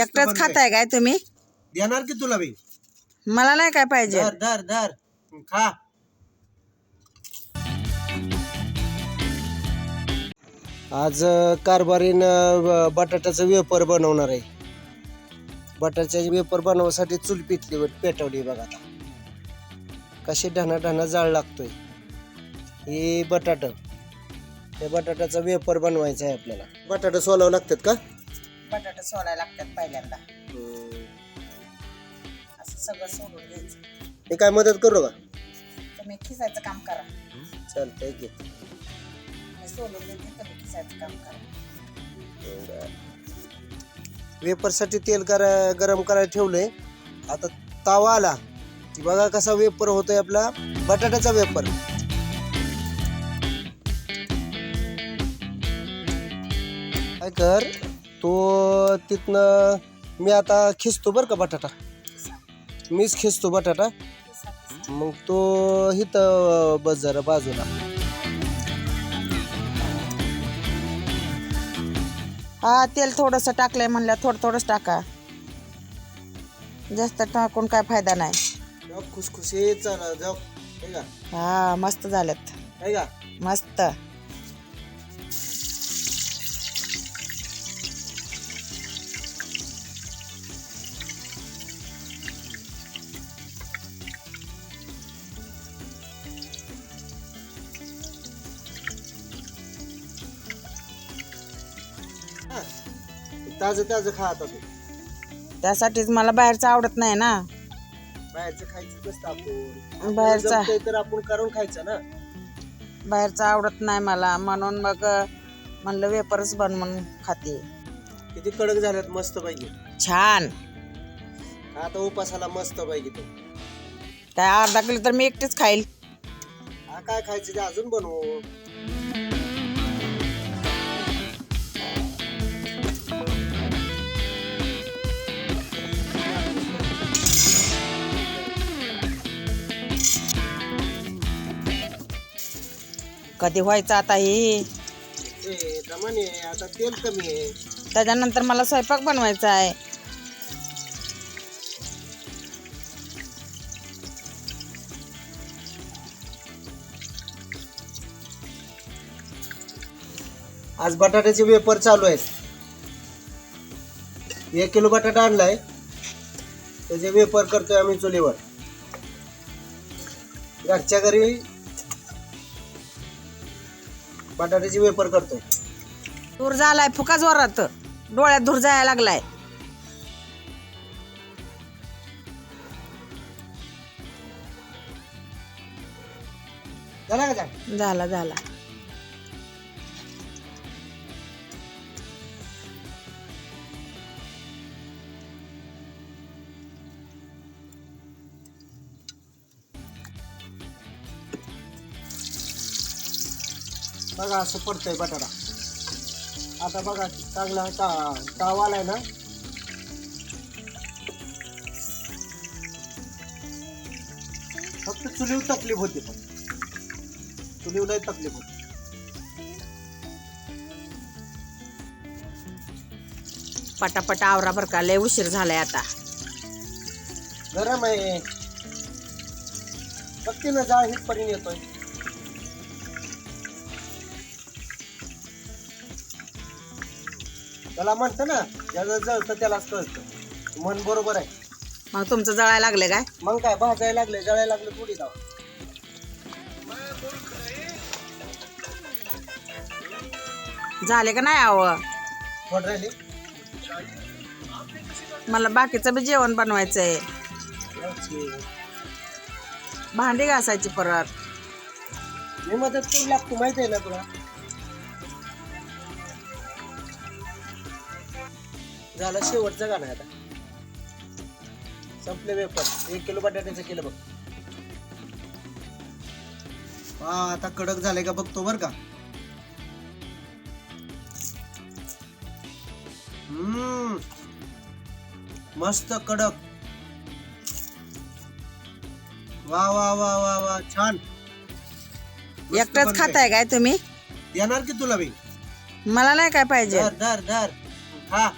एकटाच. खाताय काय तुम्ही? देणार की तुला बी मला नाही काय पाहिजे. धर धर धर. खा. आज कारभारीन बटाट्याचं वेपर बनवणार आहे. बटाट्याचे वेपर बनवण्यासाठी चूल पिटली पेटवली बघा आता. कशी ढाना ढाना जाळ लागतोय. हे बटाट. हे बटाट्याचा वेपर बनवायचा आहे आपल्याला. बटाटे सोलावं लागतात का? बटाटे सोलायला लागतात पहिल्यांदा. असं सगळं सोडून घ्यायचं. हे काय मदत करू का? तुम्ही खिसायचं काम करा. चालतंय की मी सोडून देते तुम्ही खिसायचं काम करा. वेपरसाठी तेल करा गरम करायला ठेवलंय. आता तावा आला की बघा कसा वेपर होतोय आपला. बटाट्याचा वेपर काय कर? तो तिथनं मी आता खिसतो बरं का बटाटा. मीच खिसतो बटाटा. मग तो इथं बस जरा बाजूला. हा तेल थोडस टाकलंय म्हणलं थोडं थोडंच टाका. जास्त टाकून काय फायदा नाही. खुसखुशीत जाऊ. हे का? हा मस्त झालेत. हे का? मस्त. ताजं ताजं खा आता तू. त्यासाठीच मला बाहेरचं आवडत नाही ना. बाहेरचं खायचं नसतं आपण? बाहेरचा. जमतंय तर आपण करून खायचं ना. बाहेरचं आवडत नाही मला. म्हणून मग अं, म्हणलं वेपरच बनवून खाते. किती कडक झाल्यात मस्त पैकी. छान. आता उपासाला मस्त पैकी तू. काय अर्धा किलो तर मी एकटीच खाईल. हा काय खायचं ते अजून बनवू. कधी व्हायचं आता हे? ए दमाने आता तेल कमी आहे. त्याच्यानंतर मला स्वयंपाक बनवायचा आहे. आज बटाट्याचे वेपर चालू आहेत. एक किलो बटाटा आणलाय. त्याचे वेपर करतोय आम्ही चुलीवर. घरच्या घरी बटाट्याचे वेपर करतोय. धूर झालाय फुका जोरात. डोळ्यात धूर जायला लागलाय. झाला का झाला? झाला. बघा असं पडतंय बटाटा. आता बघा चांगला ता ताव आलाय ना? फक्त चुलीवर तकलीफ होती पण. चुलीवर लय तकलीफ होती. पटापटा आवरा बरं का लय उशीर झालाय आता. गरम आहे. बघते ना जाळ हितपर्यंत येतोय. त्याला म्हणतं ना ज्याचं जळतं त्यालाच कळतं. मन बरोबर आहे. मग तुमचं जळायला लागले काय? मग काय भाजायला लागले जळायला लागले थोडी जाव. झाले का नाही आव? थोड राहिली? मला बाकीचं बी जेवण बनवायचंय. भांडी घासायची परत. मी मदत करू लागतो माहिती आहे ना तुला? झालं शेवटचं गाणं आता. संपले वेपर एक किलो बटाट्याचं केलं बघ. हा आता कडक झाले का बघतो बर का. हम्म. मस्त कडक. वा वा वा वा वा छान. एकटाच. खाताय काय तुम्ही? येणार की तुला बी मला नाही काय पाहिजे. धर धर धर. खा.